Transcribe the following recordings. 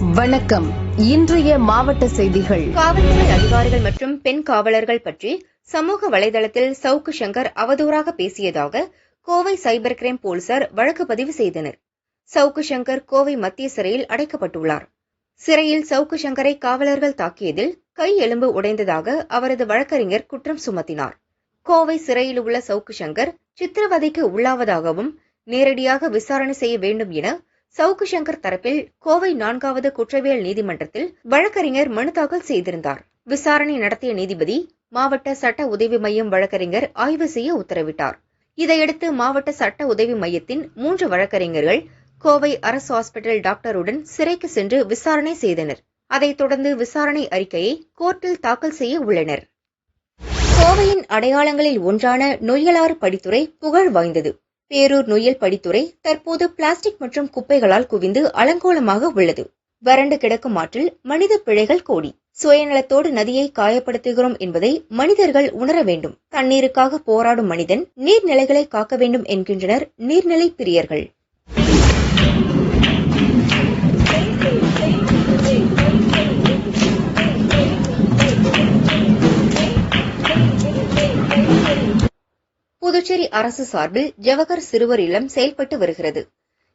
வணக்கம். இன்றைய மாவட்ட செய்திகள். காவல்துறை அதிகாரிகள் மற்றும் பெண் காவலர்கள் பற்றி சமூக வலைதளத்தில் சவுக்கு சங்கர் அவதூறாக பேசியதாக கோவை சைபர் கிரைம் போலீசார் வழக்கு பதிவு செய்தனர். சவுக்கு சங்கர் கோவை மத்திய சிறையில் அடைக்கப்பட்டுள்ளார். சிறையில் சவுக்கு சங்கரை காவலர்கள் தாக்கியதில் கை எலும்பு உடைந்ததாக அவரது வழக்கறிஞர் குற்றம் சுமத்தினார். கோவை சிறையில் உள்ள சவுக்கு சங்கர் சித்திரவதைக்கு உள்ளாவதாகவும் நேரடியாக விசாரணை செய்ய வேண்டும் என சவுக்கு சங்கர் தரப்பில் கோவை நான்காவது குற்றவியல் நீதிமன்றத்தில் வழக்கறிஞர் மனு தாக்கல் செய்திருந்தார். விசாரணை நடத்திய நீதிபதி மாவட்ட சட்ட உதவி மையம் வழக்கறிஞர் ஆய்வு செய்ய உத்தரவிட்டார். இதையடுத்து மாவட்ட சட்ட உதவி மையத்தின் மூன்று வழக்கறிஞர்கள் கோவை அரசு ஹாஸ்பிட்டல் டாக்டருடன் சிறைக்கு சென்று விசாரணை செய்தனர். அதைத் தொடர்ந்து விசாரணை அறிக்கையை கோர்ட்டில் தாக்கல் செய்ய உள்ளனர். கோவையின் அடையாளங்களில் ஒன்றான நொய்யலாறு படித்துறை புகழ் வாய்ந்தது. பேரூர் நொய்யல் படித்துறை தற்போது பிளாஸ்டிக் மற்றும் குப்பைகளால் குவிந்து அலங்கோலமாக உள்ளது. வறண்டு கிடக்கும் ஆற்றில் மனித பிழைகள் கோடி. சுயநலத்தோடு நதியை காயப்படுத்துகிறோம் என்பதை மனிதர்கள் உணர வேண்டும். தண்ணீருக்காக போராடும் மனிதன் நீர்நிலைகளை காக்க வேண்டும் என்கின்றனர் நீர்நிலை பிரியர்கள். புதுச்சேரி அரசு சார்பில் ஜவஹர் சிறுவர் இல்லம் செயல்பட்டு வருகிறது.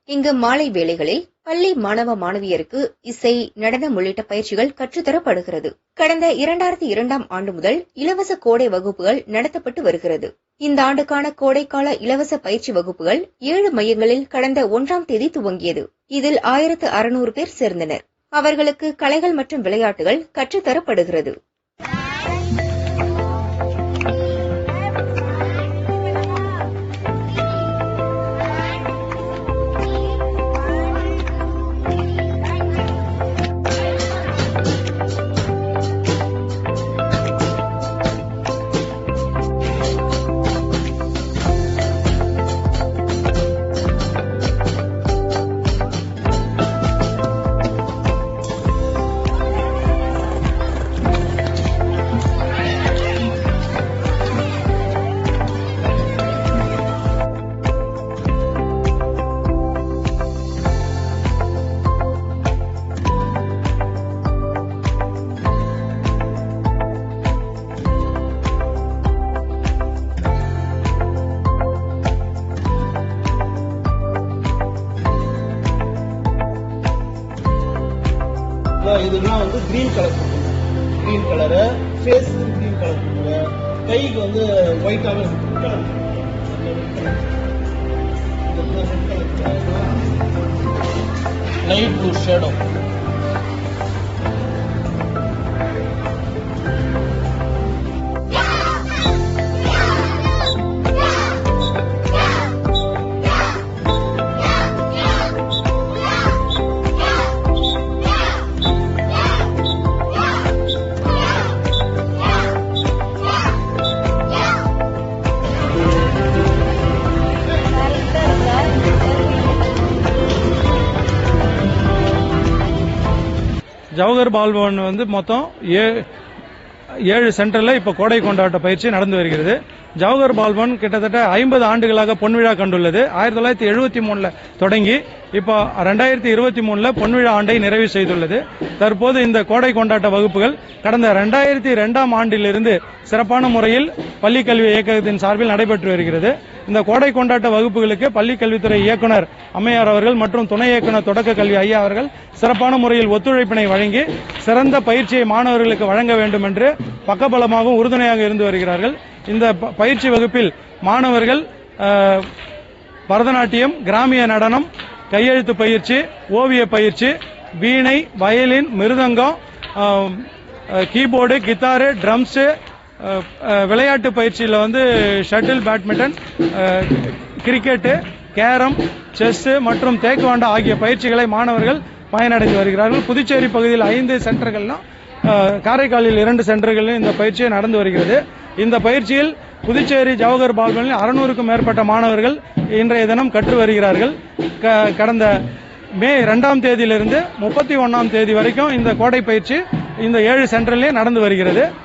இங்கு மாலை வேளைகளில் பள்ளி மாணவ மாணவியருக்கு இசை நடனம் உள்ளிட்ட பயிற்சிகள் கற்றுத்தரப்படுகிறது. கடந்த இரண்டாயிரத்தி இரண்டாம் ஆண்டு முதல் இலவச கோடை வகுப்புகள் நடத்தப்பட்டு வருகிறது. இந்த ஆண்டுக்கான கோடைக்கால இலவச பயிற்சி வகுப்புகள் ஏழு மையங்களில் கடந்த ஒன்றாம் தேதி துவங்கியது. இதில் ஆயிரத்து அறுநூறு பேர் சேர்ந்தனர். அவர்களுக்கு கலைகள் மற்றும் விளையாட்டுகள் கற்றுத்தரப்படுகிறது. இதெல்லாம் வந்து green colour green colour face green colour கொடுங்க கைக்கு வந்து ஒயிட்டாகவே colour light blue shadow Jawahar Bal Bhavan வந்து மொத்தம் ஏ- ஏழு சென்டரில் இப்போ கோடை கொண்டாட்ட பயிற்சி நடந்து வருகிறது. ஜவஹர் பால்பவன் கிட்டத்தட்ட ஐம்பது ஆண்டுகளாக பொன்விழா கண்டுள்ளது. ஆயிரத்தி தொள்ளாயிரத்தி எழுபத்தி மூணில் தொடங்கி இப்போ ரெண்டாயிரத்தி இருபத்தி மூணில் பொன்விழா ஆண்டை நிறைவு செய்துள்ளது. தற்போது இந்த கோடை கொண்டாட்ட வகுப்புகள் கடந்த ரெண்டாயிரத்தி ரெண்டாம் ஆண்டிலிருந்து சிறப்பான முறையில் பள்ளிக்கல்வி இயக்கத்தின் இயக்ககத்தின் சார்பில் நடைபெற்று வருகிறது. இந்த கோடை கொண்டாட்ட வகுப்புகளுக்கு பள்ளி கல்வித்துறை இயக்குனர் அம்மையார் அவர்கள் மற்றும் துணை இயக்குனர் தொடக்க கல்வி ஐயா அவர்கள் சிறப்பான முறையில் ஒத்துழைப்பினை வழங்கி சிறந்த பயிற்சியை மாணவர்களுக்கு வழங்க வேண்டும் என்று பக்கபலமாகவும் உறுதுணையாக இருந்து வருகிறார்கள். இந்த ப- பயிற்சி வகுப்பில் மாணவர்கள் பரதநாட்டியம் கிராமிய நடனம் கையெழுத்து பயிற்சி ஓவிய பயிற்சி veena violin mridangam keyboard guitar drums விளையாட்டு பயிற்சியில் வந்து shuttle badminton cricket carrom chess மற்றும் தேக்குவாண்டா ஆகிய பயிற்சிகளை மாணவர்கள் பயனடைந்து வருகிறார்கள். புதுச்சேரி பகுதியில் ஐந்து சென்டர்கள்லாம் காரைக்காலில் இரண்டு சென்டர்களில் இந்த பயிற்சியை நடந்து வருகிறது. இந்த பயிற்சியில் புதுச்சேரி ஜவஹர் பால்வனில் அறுநூறுக்கும் மேற்பட்ட மாணவர்கள் இன்றைய தினம் கற்று வருகிறார்கள். க- கடந்த மே ரெண்டாம் தேதியிலிருந்து முப்பத்தி ஒன்றாம் தேதி வரைக்கும் இந்த கோடை பயிற்சி இந்த ஏழு சென்டர்லேயே நடந்து வருகிறது.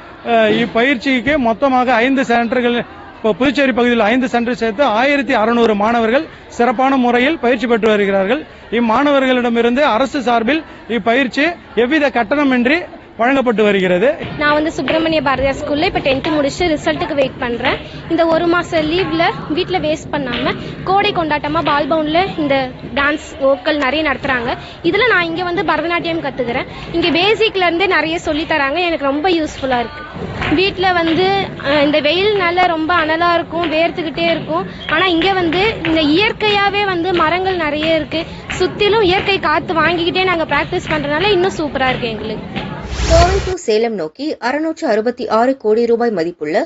இப்பயிற்சிக்கு மொத்தமாக ஐந்து சென்டர்கள் இப்போ புதுச்சேரி பகுதியில் ஐந்து சென்டர் சேர்த்து ஆயிரத்தி அறுநூறு மாணவர்கள் சிறப்பான முறையில் பயிற்சி பெற்று வருகிறார்கள். இம்மாணவர்களிடமிருந்து அரசு சார்பில் இப்பயிற்சி எவ்வித கட்டணமின்றி வழங்கப்பட்டு வருகிறது. நான் வந்து சுப்பிரமணிய பாரதியார் ஸ்கூல்ல இப்போ டென்த்து முடிச்சு ரிசல்ட்டுக்கு வெயிட் பண்றேன். இந்த ஒரு மாச லீவ்ல வீட்டில் வேஸ்ட் பண்ணாம கோடை கொண்டாட்டமா பால்பவுன்ல இந்த டான்ஸ் ஓக்கல் நிறைய நடத்துறாங்க. இதுல நான் இங்க வந்து பரதநாட்டியம் கத்துக்கிறேன். இங்க பேசிக்ல இருந்தே நிறைய சொல்லி தராங்க. எனக்கு ரொம்ப யூஸ்ஃபுல்லா இருக்கு. வீட்டில் வந்து இந்த வெயில்னால ரொம்ப அனலா இருக்கும் வேர்த்துக்கிட்டே இருக்கும். ஆனா இங்க வந்து இந்த இயற்கையாவே வந்து மரங்கள் நிறைய இருக்கு. சுத்திலும் இயற்கை காத்து வாங்கிக்கிட்டே நாங்க பிராக்டிஸ் பண்றதுனால இன்னும் சூப்பரா இருக்கு எங்களுக்கு. கோவை டு சேலம் நோக்கி அறுநூற்று அறுபத்தி ஆறு கோடி ரூபாய் மதிப்புள்ள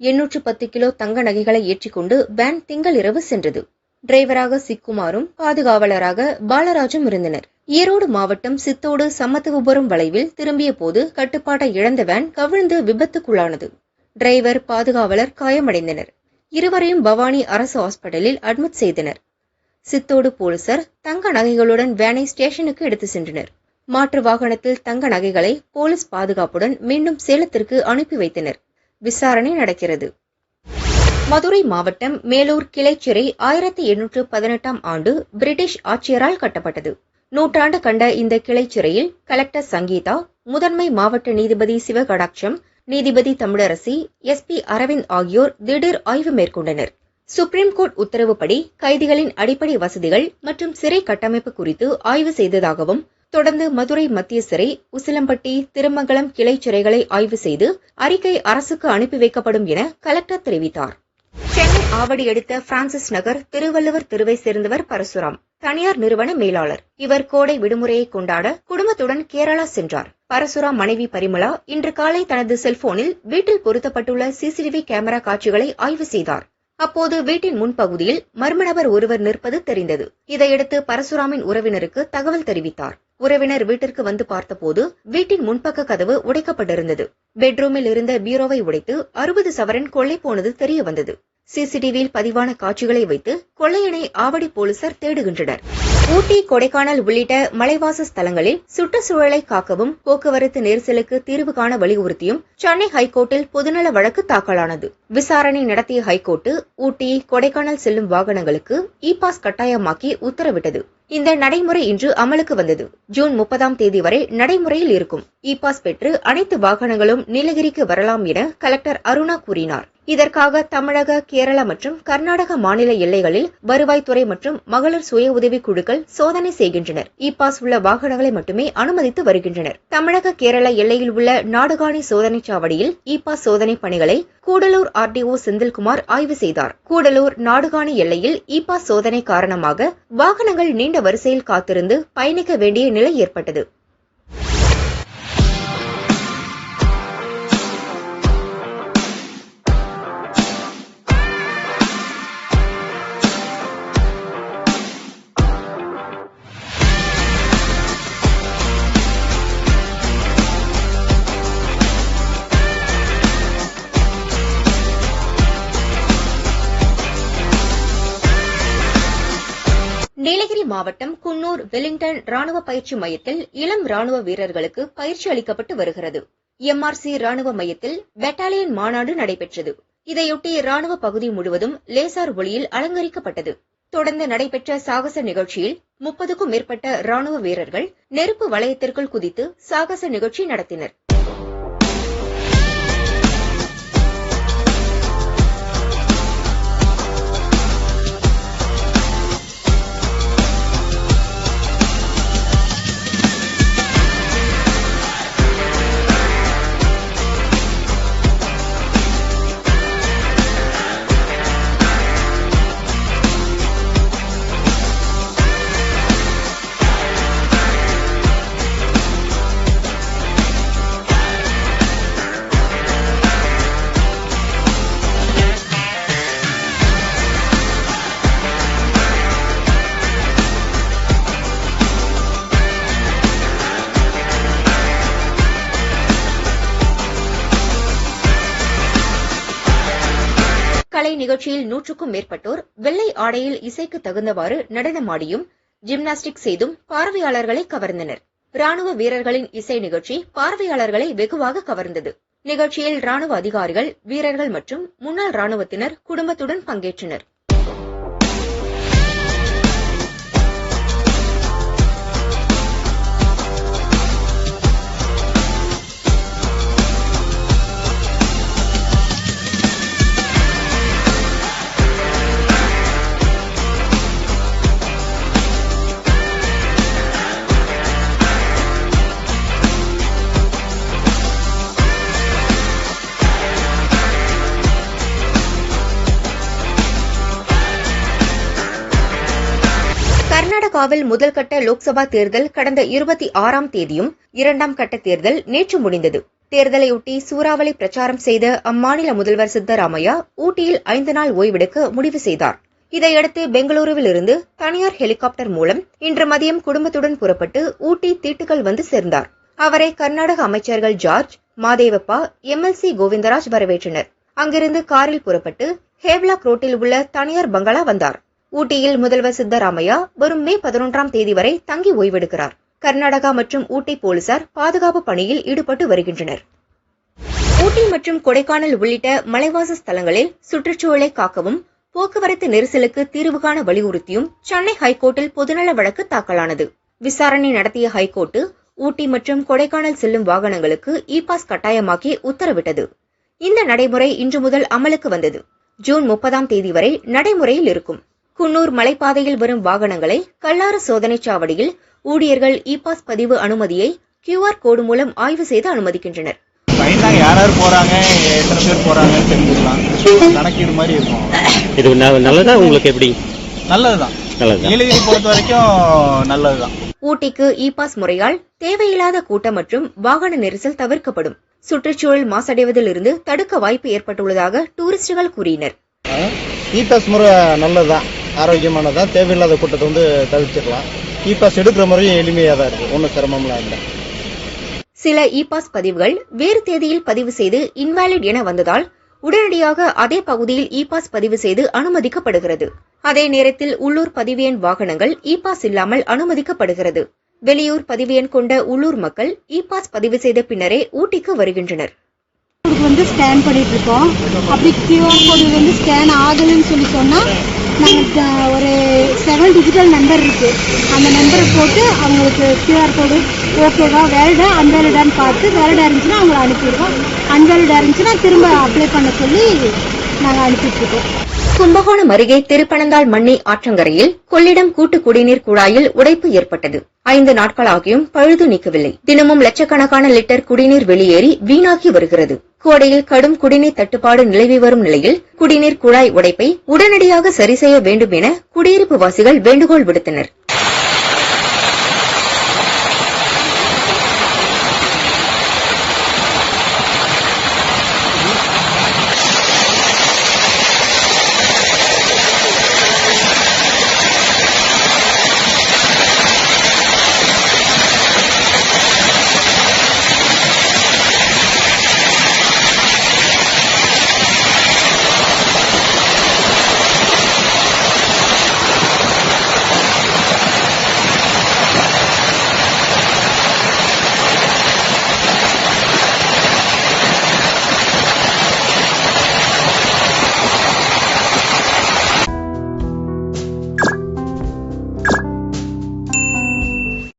எண்ணூற்று பத்து கிலோ தங்க நகைகளை ஏற்றிக்கொண்டு வேன் திங்கள் இரவு சென்றது. டிரைவராக சிக்குமாரும் பாதுகாவலராக பாலராஜும் இருந்தனர். ஈரோடு மாவட்டம் சித்தோடு சமத்துவபுரம் வளைவில் திரும்பிய போது கட்டுப்பாட்டை இழந்த வேன் கவிழ்ந்து விபத்துக்குள்ளானது. டிரைவர் பாதுகாவலர் காயமடைந்தனர். இருவரையும் பவானி அரசு ஹாஸ்பிட்டலில் அட்மிட் செய்தனர். சித்தோடு போலீசார் தங்க நகைகளுடன் வேனை ஸ்டேஷனுக்கு எடுத்து சென்றனர். மாற்று வாகனத்தில் தங்க நகைகளை போலீஸ் பாதுகாப்புடன் மீண்டும் சேலத்திற்கு அனுப்பி வைத்தனர். விசாரணை நடக்கிறது. மதுரை மாவட்டம் மேலூர் கிளைச்சிறை ஆயிரத்தி எண்ணூற்று பதினெட்டாம் ஆண்டு பிரிட்டிஷ் ஆட்சியரால் கட்டப்பட்டது. நூற்றாண்டு கண்ட இந்த கிளைச்சிறையில் கலெக்டர் சங்கீதா முதன்மை மாவட்ட நீதிபதி சிவகடாட்சம் நீதிபதி தமிழரசி எஸ் பி அரவிந்த் ஆகியோர் திடீர் ஆய்வு மேற்கொண்டனர். சுப்ரீம் கோர்ட் உத்தரவுப்படி கைதிகளின் அடிப்படை வசதிகள் மற்றும் சிறை கட்டமைப்பு குறித்து ஆய்வு செய்ததாகவும் தொடர்ந்து மதுரை மத்திய சிறை உசிலம்பட்டி திருமங்கலம் கிளை சிறைகளை ஆய்வு செய்து அறிக்கை அரசுக்கு அனுப்பி வைக்கப்படும் என கலெக்டர் தெரிவித்தார். சென்னை ஆவடி எடுத்த பிரான்சிஸ் நகர் திருவள்ளுவர் தெருவை சேர்ந்தவர் பரசுராம் தனியார் நிறுவன மேலாளர். இவர் கோடை விடுமுறையை கொண்டாட குடும்பத்துடன் கேரளா சென்றார். பரசுராம் மனைவி பரிமளா இன்று காலை தனது செல்போனில் வீட்டில் பொருத்தப்பட்டுள்ள சிசிடிவி கேமரா காட்சிகளை ஆய்வு செய்தார். அப்போது வீட்டின் முன்பகுதியில் மர்ம நபர் ஒருவர் நிற்பது தெரிந்தது. இதையடுத்து பரசுராமின் உறவினருக்கு தகவல் தெரிவித்தார். உறவினர் வீட்டிற்கு வந்து பார்த்தபோது வீட்டின் முன்பக்க கதவு உடைக்கப்பட்டிருந்தது. பெட்ரூமில் இருந்த பீரோவை உடைத்து அறுபது சவரன் கொள்ளை போனது தெரிய வந்தது. சிசிடிவியில் பதிவான காட்சிகளை வைத்து கொள்ளையனை ஆவடி போலீசார் தேடுகின்றனர். ஊட்டி கொடைக்கானல் உள்ளிட்ட மலைவாச ஸ்தலங்களில் சுற்றுச்சூழலை காக்கவும் போக்குவரத்து நெரிசலுக்கு தீர்வு காண வலியுறுத்தியும் சென்னை ஹைகோர்ட்டில் பொதுநல வழக்கு தாக்கலானது. விசாரணை நடத்திய ஹைகோர்ட்டு ஊட்டி கொடைக்கானல் செல்லும் வாகனங்களுக்கு இ பாஸ் கட்டாயமாக்கி உத்தரவிட்டது. இந்த நடைமுறை இன்று அமலுக்கு வந்தது. ஜூன் முப்பதாம் தேதி வரை நடைமுறையில் இருக்கும். இ பாஸ் பெற்று அனைத்து வாகனங்களும் நீலகிரிக்கு வரலாம் என கலெக்டர் அருணா கூறினார். இதற்காக தமிழக கேரளா மற்றும் கர்நாடக மாநில எல்லைகளில் வருவாய்த்துறை மற்றும் மகளிர் சுய உதவி குழுக்கள் சோதனை செய்கின்றனர். இ பாஸ் உள்ள வாகனங்களை மட்டுமே அனுமதித்து வருகின்றனர். தமிழக கேரள எல்லையில் உள்ள நாடுகாணி சோதனை சாவடியில் இ பாஸ் சோதனை பணிகளை கூடலூர் ஆர்டிஓ செந்தில்குமார் ஆய்வு செய்தார். கூடலூர் நாடுகாணி எல்லையில் இ பாஸ் சோதனை காரணமாக வாகனங்கள் நீண்ட வரிசையில் காத்திருந்து பயணிக்க வேண்டிய நிலை ஏற்பட்டது. மாவட்டம் குன்னூர் வெலிங்டன் ராணுவ பயிற்சி மையத்தில் இளம் ராணுவ வீரர்களுக்கு பயிற்சி அளிக்கப்பட்டு வருகிறது. எம்ஆர்சி ராணுவ மையத்தில் பெட்டாலியன் மாநாடு நடைபெற்றது. இதையொட்டி ராணுவ பகுதி முழுவதும் லேசார் ஒளியில் அலங்கரிக்கப்பட்டது. தொடர்ந்து நடைபெற்ற சாகச நிகழ்ச்சியில் முப்பதுக்கும் மேற்பட்ட ராணுவ வீரர்கள் நெருப்பு வளையத்திற்குள் குதித்து சாகச நிகழ்ச்சி நடத்தினர். கலை நிகழ்ச்சியில் நூற்றுக்கும் மேற்பட்டோர் வெள்ளை ஆடையில் இசைக்கு தகுந்தவாறு நடனமாடியும் ஜிம்னாஸ்டிக் செய்தும் பார்வையாளர்களை கவர்ந்தனர். ராணுவ வீரர்களின் இசை நிகழ்ச்சி பார்வையாளர்களை வெகுவாக கவர்ந்தது. நிகழ்ச்சியில் ராணுவ அதிகாரிகள் வீரர்கள் மற்றும் முன்னாள் ராணுவத்தினர் குடும்பத்துடன் பங்கேற்றனர். கர்நாடகாவில் முதல்கட்ட லோக்சபா தேர்தல் கடந்த இருபத்தி ஆறாம் தேதியும் இரண்டாம் கட்ட தேர்தல் நேற்று முடிந்தது. தேர்தலையொட்டி சூறாவளி பிரச்சாரம் செய்த அம்மாநில முதல்வர் சித்தராமையா ஊட்டியில் ஐந்து நாள் ஓய்வெடுக்க முடிவு செய்தார். இதையடுத்து பெங்களூருவில் இருந்து தனியார் ஹெலிகாப்டர் மூலம் இன்று மதியம் குடும்பத்துடன் புறப்பட்டு ஊட்டி தீட்டுகள் வந்து சேர்ந்தார். அவரை கர்நாடக அமைச்சர்கள் ஜார்ஜ் மாதேவப்பா எம்எல்சி கோவிந்தராஜ் வரவேற்றனர். அங்கிருந்து காரில் புறப்பட்டு ஹேவ்லாக் ரோட்டில் உள்ள தனியார் பங்களா வந்தார். ஊட்டியில் முதல்வர் சித்தராமையா வரும் மே பதினொன்றாம் தேதி வரை தங்கி ஓய்வெடுக்கிறார். கர்நாடகா மற்றும் ஊட்டி போலீசார் பாதுகாப்பு பணியில் ஈடுபட்டு வருகின்றனர். ஊட்டி மற்றும் கொடைக்கானல் உள்ளிட்ட மலைவாச ஸ்தலங்களில் சுற்றுச்சூழலை காக்கவும் போக்குவரத்து நெரிசலுக்கு தீர்வு காண வலியுறுத்தியும் சென்னை ஹைகோர்ட்டில் பொதுநல வழக்கு தாக்கலானது. விசாரணை நடத்திய ஹைகோர்ட்டு ஊட்டி மற்றும் கொடைக்கானல் செல்லும் வாகனங்களுக்கு இ பாஸ் கட்டாயமாக்கி உத்தரவிட்டது. இந்த நடைமுறை இன்று முதல் அமலுக்கு வந்தது. ஜூன் முப்பதாம் தேதி வரை நடைமுறையில் இருக்கும். குன்னூர் மலைப்பாதையில் வரும் வாகனங்களை கல்லாறு சோதனைச் சாவடியில் ஊழியர்கள் இ பாஸ் பதிவு அனுமதியை கியூஆர் கோடு மூலம் ஆய்வு செய்து அனுமதிக்கின்றனர். ஃபைன் தான் யார் யார் போறாங்க எத்தனை பேர் போறாங்கன்னு தெரிஞ்சுக்கலாம். கணக்கீடு மாதிரி இருக்கும். இது ந- நல்லதா உங்களுக்கு எப்படி? நல்லதுதான். நல்லதா? நீலகிரி பொறுத்த வரைக்கும் நல்லதுதான். ஊட்டிக்கு இ பாஸ் முறையால் தேவையில்லாத கூட்டம் மற்றும் வாகன நெரிசல் தவிர்க்கப்படும். சுற்றுச்சூழல் மாசடைவதிலிருந்து தடுக்க வாய்ப்பு ஏற்பட்டுள்ளதாக டூரிஸ்டுகள் கூறினர். இ பாஸ் முறை நல்லதுதான். ஆரோக்கியமானதான் தேவையில்லாத கூட்டத்தை வந்து தவிர்த்திடலாம். இ பாஸ் எடுக்கிற முறையும் எளிமையாக தான் இருக்கு. ஒன்றும் சிரமம்லாம் இல்லை. சில இ பாஸ் பதிவுகள் வேறு தேதியில் பதிவு செய்து இன்வாலிட் என வந்ததால் உடனடியாக அதே பகுதியில் இ பாஸ் பதிவு செய்து அனுமதிக்கப்படுகிறது. அதே நேரத்தில் உள்ளூர் பதிவு எண் வாகனங்கள் இ பாஸ் இல்லாமல் அனுமதிக்கப்படுகிறது. வெளியூர் பதிவு எண் கொண்ட உள்ளூர் மக்கள் இ பாஸ் பதிவு செய்த பின்னரே ஊட்டிக்கு வருகின்றனர். வந்து ஸ்கேன் பண்ணிட்டு இருக்கோம். அப்படி கியூஆர் கோடு வந்து ஸ்கேன் ஆகலைன்னு சொல்லி சொன்னால் நாங்கள் ஒரு செவன் டிஜிட்டல் நம்பர் இருக்கு. அந்த நம்பரை போட்டு அவங்களுக்கு கியூஆர் கோடு ஓகேவா வேலிடா அன்வேலிடான்னு பார்த்து வேலிடா இருந்துச்சுன்னா அவங்கள அனுப்பிடுவோம். அன்வேலிடா இருந்துச்சுன்னா திரும்ப அப்ளை பண்ண சொல்லி நாங்கள் அனுப்பிட்டு இருக்கோம். கும்பகோணம் அருகே திருப்பனந்தாள் மண்ணி ஆற்றங்கரையில் கொள்ளிடம் கூட்டு குடிநீர் குழாயில் உடைப்பு ஏற்பட்டது. ஐந்து நாட்களாகியும் பழுது நீக்கவில்லை. தினமும் லட்சக்கணக்கான லிட்டர் குடிநீர் வெளியேறி வீணாகி வருகிறது. கோடையில் கடும் குடிநீர் தட்டுப்பாடு நிலவி வரும் நிலையில் குடிநீர் குழாய் உடைப்பை உடனடியாக சரி செய்ய வேண்டும் என குடியிருப்பு வாசிகள் வேண்டுகோள் விடுத்தனர்.